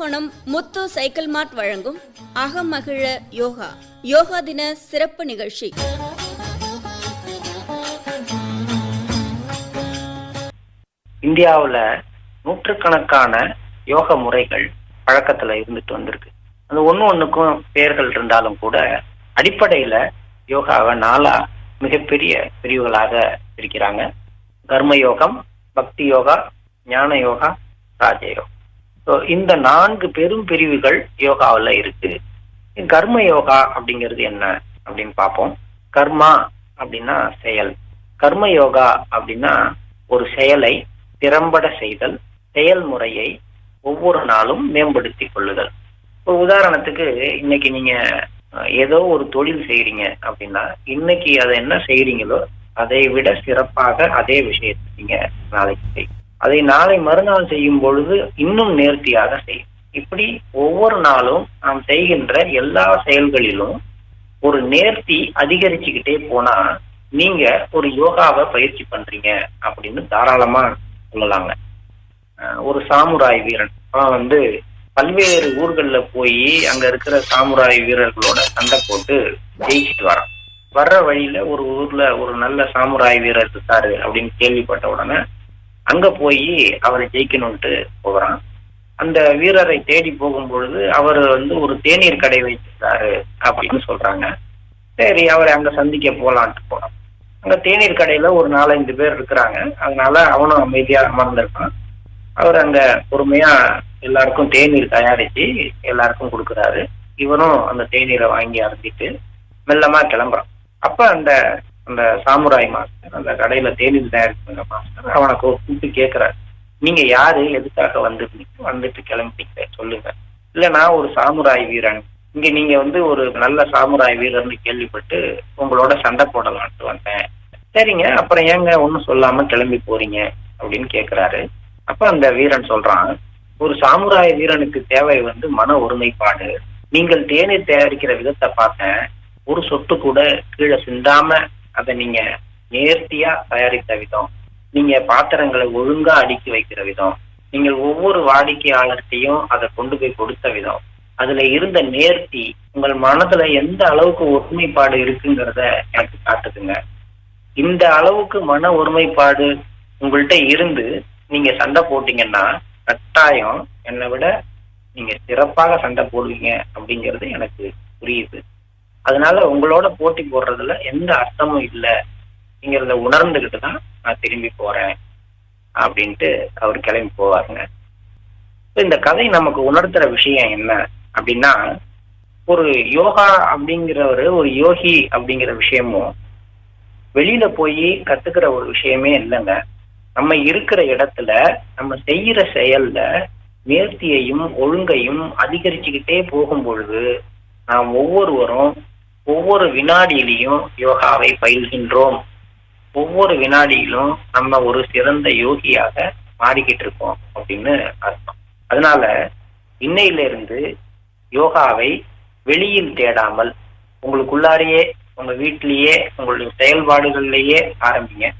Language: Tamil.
யாழ்ப்பாணம் முத்து சைக்கிள் மார்ட் வழங்கும் அகமகிழ யோகா. யோகா தின சிறப்பு நிகழ்ச்சி. இந்தியாவுல நூற்றுக்கணக்கான யோக முறைகள் பழக்கத்துல இருந்துட்டு வந்திருக்கு. அந்த ஒண்ணு ஒண்ணுக்கும் பெயர்கள் இருந்தாலும் கூட அடிப்படையில யோகாவை நாலா மிகப்பெரிய பிரிவுகளாக பிரிக்கிறாங்க. கர்ம யோகம் பக்தி யோகா ஞான யோகா ராஜயோகம் இந்த நான்கு பெரும் பிரிவுகள் யோகாவில் இருக்கு. கர்ம யோகா அப்படிங்கிறது என்ன அப்படின்னு பார்ப்போம். கர்மா அப்படின்னா செயல். கர்ம யோகா அப்படின்னா ஒரு செயலை திறம்பட செய்தல் செயல்முறையை ஒவ்வொரு நாளும் மேம்படுத்தி கொள்ளுதல். இப்போ உதாரணத்துக்கு இன்னைக்கு நீங்க ஏதோ ஒரு தொழில் செய்யறீங்க அப்படின்னா இன்னைக்கு அதை என்ன செய்யறீங்களோ அதை விட சிறப்பாக அதே விஷயத்தை நீங்க நாளைக்கு செய்யும் அதை நாளை மறுநாள் செய்யும் பொழுது இன்னும் நேர்த்தியாக செய்யும். இப்படி ஒவ்வொரு நாளும் நாம் செய்கின்ற எல்லா செயல்களிலும் ஒரு நேர்த்தி அதிகரிச்சுக்கிட்டே போனா நீங்க ஒரு யோகாவை பயிற்சி பண்றீங்க அப்படின்னு தாராளமா சொல்லலாங்க. ஒரு சாமுராய் வீரன். அவன் வந்து பல்வேறு ஊர்கள்ல போய் அங்க இருக்கிற சாமுராய் வீரர்களோட சண்டை போட்டு ஜெயிச்சிட்டு வரான். வர்ற வழியில ஒரு ஊர்ல ஒரு நல்ல சாமுராய் வீரர் இருக்காரு அப்படின்னு கேள்விப்பட்ட உடனே அங்க போய் அவரை ஜெயிக்கணும்ட்டு போகிறான் அந்த வீரரை தேடி போகும் பொழுது அவர் வந்து ஒரு தேநீர் கடை வைத்திருக்காரு அப்படின்னு சொல்றாங்க. சரி அவரை அங்க சந்திக்க போலான்ட்டு போனோம் அங்க தேநீர் கடையில ஒரு நாலஞ்சு பேர் இருக்கிறாங்க. அதனால அவனும் அமைதியா அமர்ந்திருக்கான். அவர் அங்க பொறுமையா எல்லாருக்கும் தேநீர் தயாரிச்சு எல்லாருக்கும் கொடுக்குறாரு. இவனும் அந்த தேநீரை வாங்கி அறந்திட்டு மெல்லமா கிளம்புறான். அப்ப அந்த அந்த சாமுராய் மாஸ்டர் அந்த கடையில தேநீர் தயாரிக்கிற மாஸ்டர் அவனை கூப்பிட்டு கேட்கிறாரு நீங்க யாரு? எதுக்காக வந்திருந்தீங்க? வந்துட்டு கிளம்பிட்டீங்க சொல்லுங்க. இல்ல நான் ஒரு சாமுராய் வீரன். இங்க நீங்க வந்து ஒரு நல்ல சாமுராய் வீரர்னு கேள்விப்பட்டு உங்களோட சண்டை போடலான்ட்டு வந்தேன். சரிங்க அப்புறம் ஏங்க ஒன்றும் சொல்லாம கிளம்பி போறீங்க? அப்படின்னு கேக்குறாரு. அப்ப அந்த வீரன் சொல்றான் ஒரு சாமுராய் வீரனுக்கு தேவை வந்து மன ஒருமைப்பாடு. நீங்கள் தேநீர் தயாரிக்கிற விதத்தை பார்த்தேன். ஒரு சொட்டு கூட கீழே சிந்தாம அதை நீங்க நேர்த்தியா தயாரித்த விதம். நீங்க பாத்திரங்களை ஒழுங்கா அடுக்கி வைக்கிற விதம். நீங்கள் ஒவ்வொரு வாடிக்கையாளர்கிட்டையும் அதை கொண்டு போய் கொடுத்த விதம். அதுல இருந்த நேர்த்தி உங்கள் மனதுல எந்த அளவுக்கு ஒருமைப்பாடு இருக்குங்கிறத எனக்கு காட்டுதுங்க. இந்த அளவுக்கு மன ஒருமைப்பாடு உங்கள்கிட்ட இருந்து நீங்க சண்டை போட்டீங்கன்னா கட்டாயம் என்னை விட நீங்க சிறப்பாக சண்டை போடுவீங்க அப்படிங்கிறது எனக்கு புரியுது. அதனால உங்களோட போட்டி போடுறதுல எந்த அர்த்தமும் இல்லை. அப்படிங்கிறத உணர்ந்துகிட்டு தான் நான் திரும்பி போறேன். அப்படின்ட்டு அவர் கிளம்பி போவாருங்க. இந்த கதை நமக்கு உணர்த்துற விஷயம் என்ன அப்படின்னா ஒரு யோகா அப்படிங்கிறவர் ஒரு யோகி அப்படிங்கிற விஷயமும் வெளியில போய் கத்துக்கிற ஒரு விஷயமே இல்லைங்க. நம்ம இருக்கிற இடத்துல நம்ம செய்யற செயல்ல நேர்த்தியையும் ஒழுங்கையும் அதிகரிச்சுக்கிட்டே போகும் பொழுது நாம் ஒவ்வொருவரும் ஒவ்வொரு வினாடியிலையும் யோகாவை பயில்கின்றோம். ஒவ்வொரு வினாடியிலும் நம்ம ஒரு சிறந்த யோகியாக மாறிக்கிட்டு இருக்கோம் அப்படின்னு அர்த்தம். அதனால இன்னையில இருந்து யோகாவை வெளியில் தேடாமல் உங்களுக்குள்ளாரையே உங்க வீட்டிலேயே உங்களுடைய செயல்பாடுகள்லயே ஆரம்பிங்க.